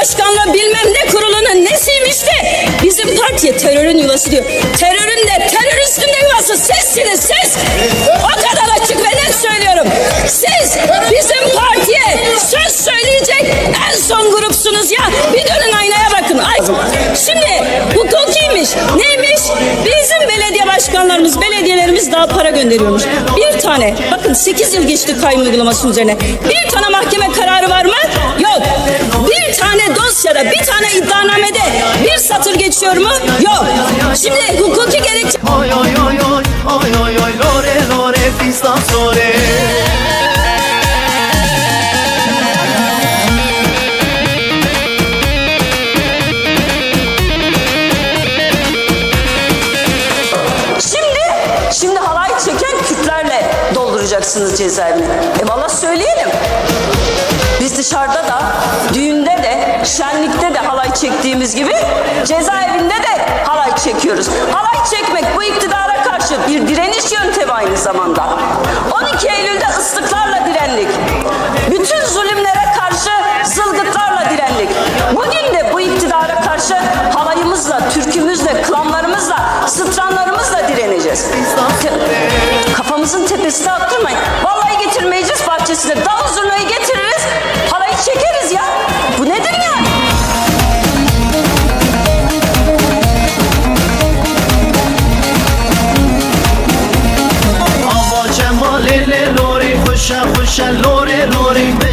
başkanlığı bilmem ne kurulunun nesiymiş de bizim partiye terörün yuvası diyor. Terörün de teröristin de yuvası sizsiniz siz. O kadar açık ve net söylüyorum. Siz bizim partiye söz söyleyecek en son grupsunuz ya. Bir dönün aynaya bakın. Ay. Şimdi hukukiymiş. Neymiş? Bizim belediye başkanlarımız, belediyelerimiz daha para gönderiyormuş. Bir tane, bakın 8 yıl geçti kayyum uygulamasının üzerine. Bir tane mahkeme kararı iddianamede bir satır geçiyor mu? Yok. Şimdi hukuki gerekçe Oy oy oy oy oy oy oy lore lore fistan sore Şimdi, halay çeken Kürtlerle dolduracaksınız cezaevini. E valla söyleyelim. Biz dışarıda da, düğünde de, şenlikte de halay çektiğimiz gibi cezaevinde de halay çekiyoruz. Halay çekmek bu iktidara karşı bir direniş yöntemi aynı zamanda. 12 Eylül'de ıslıklarla direndik. Bütün zulümlere karşı zılgıtlarla direndik. Bugün de bu iktidara karşı halayımızla, türkümüzle, klanlarımızla, sıtranlarımızla direneceğiz. Kafamızın tepesine attırmayın. Vallahi getir meclis bahçesine davul zurnayı getiririz, لوری خوشا خوشا لوری لوری.